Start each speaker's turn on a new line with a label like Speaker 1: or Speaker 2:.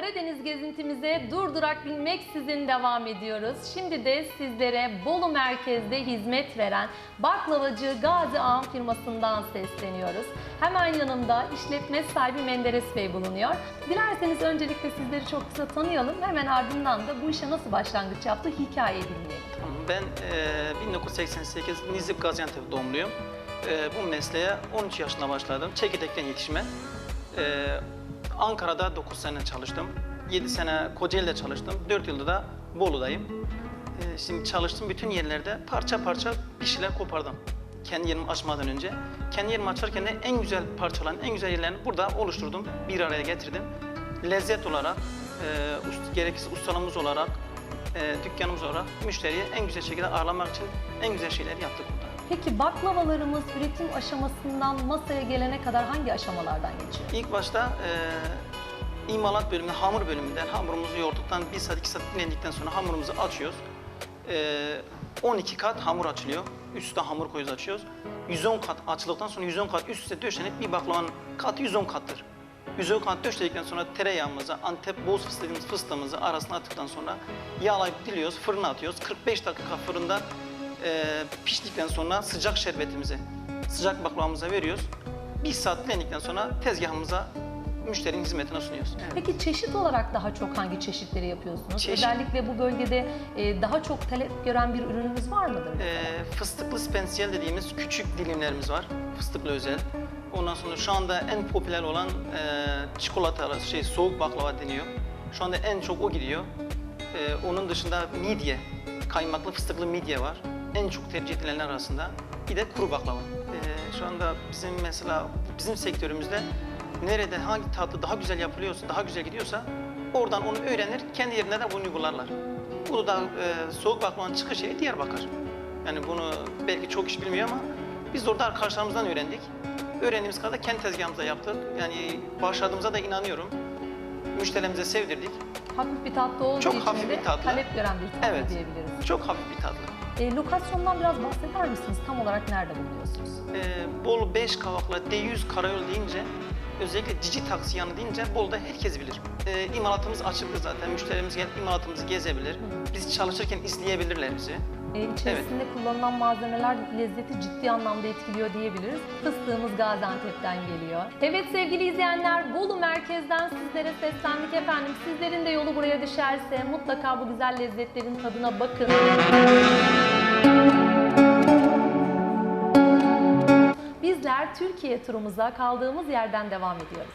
Speaker 1: Karadeniz gezintimize durdurak bilmeksizin devam ediyoruz. Şimdi de sizlere Bolu merkezde hizmet veren baklavacı Gazi Ağam firmasından sesleniyoruz. Hemen yanımda işletme sahibi Menderes Bey bulunuyor. Dilerseniz öncelikle sizleri çok kısa tanıyalım. Hemen ardından da bu işe nasıl başlangıç yaptı hikayeyi dinleyelim.
Speaker 2: Ben e, 1988 Nizip Gaziantep doğumluyum. E, bu mesleğe 13 yaşında başladım. Çekirdekten yetişme. E, Ankara'da 9 sene çalıştım. 7 sene Kocaeli'de çalıştım. 4 yılda da Bolu'dayım. E, şimdi çalıştığım bütün yerlerde parça parça bir şeyler kopardım. Kendi yerimi açmadan önce. Kendi yerimi açarken de en güzel parçaların, en güzel yerlerini burada oluşturdum. Bir araya getirdim. Lezzet olarak, e, ust- gerekirse ustalığımız olarak, e, dükkanımız olarak müşteriye en güzel şekilde ağırlamak için en güzel şeyleri yaptık burada.
Speaker 1: Peki baklavalarımız üretim aşamasından masaya gelene kadar hangi aşamalardan geçiyor?
Speaker 2: İlk başta e, imalat bölümünde, hamur bölümünden hamurumuzu yoğurduktan 1 saat 2 saat dinlendikten sonra hamurumuzu açıyoruz. E, 12 kat hamur açılıyor. Üstte hamur koyuyoruz açıyoruz. 110 kat açıldıktan sonra 110 kat üst üste döşenip bir baklavanın katı 110 kattır. 110 kat döşedikten sonra tereyağımızı, Antep boz fıstığı dediğimiz fıstığımızı arasına attıktan sonra yağlayıp diliyoruz, fırına atıyoruz. 45 dakika fırında e, piştikten sonra sıcak şerbetimizi, sıcak baklavamıza veriyoruz. Bir saat dinlendikten sonra tezgahımıza müşterinin hizmetine sunuyoruz.
Speaker 1: Peki çeşit olarak daha çok hangi çeşitleri yapıyorsunuz?
Speaker 2: Çeşit-
Speaker 1: Özellikle bu bölgede e, daha çok talep gören bir ürünümüz var mıdır?
Speaker 2: Ee, fıstıklı spensiyel dediğimiz küçük dilimlerimiz var. Fıstıklı özel. Ondan sonra şu anda en popüler olan e, çikolatalı şey soğuk baklava deniyor. Şu anda en çok o gidiyor. Ee, onun dışında midye, kaymaklı fıstıklı midye var. En çok tercih edilenler arasında. Bir de kuru baklava. Ee, şu anda bizim mesela bizim sektörümüzde nerede hangi tatlı daha güzel yapılıyorsa, daha güzel gidiyorsa oradan onu öğrenir, kendi yerine de bunu uygularlar. Bu da e, soğuk baklavanın çıkış yeri Diyarbakır. Yani bunu belki çok kişi bilmiyor ama biz orada arkadaşlarımızdan öğrendik. Öğrendiğimiz kadar kendi tezgahımızda yaptık. Yani başladığımıza da inanıyorum. Müşterilerimize sevdirdik.
Speaker 1: Hafif bir tatlı olduğu
Speaker 2: Çok
Speaker 1: için
Speaker 2: hafif
Speaker 1: de
Speaker 2: bir tatlı.
Speaker 1: talep gören bir tatlı
Speaker 2: Evet.
Speaker 1: diyebiliriz.
Speaker 2: Çok hafif bir tatlı.
Speaker 1: E, lokasyondan biraz bahseder misiniz? Tam olarak nerede bulunuyorsunuz?
Speaker 2: Ee, Bolu 5 kavakla D100 karayol deyince özellikle Cici taksi yanı deyince Bolu'da herkes bilir. Ee, imalatımız açıktır zaten. Müşterimiz gelip imalatımızı gezebilir. Biz çalışırken izleyebilirler bizi.
Speaker 1: E, içerisinde kullanılan malzemeler lezzeti ciddi anlamda etkiliyor diyebiliriz. Fıstığımız Gaziantep'ten geliyor. Evet sevgili izleyenler Bolu merkezden sizlere seslendik efendim. Sizlerin de yolu buraya düşerse mutlaka bu güzel lezzetlerin tadına bakın. Bizler Türkiye turumuza kaldığımız yerden devam ediyoruz.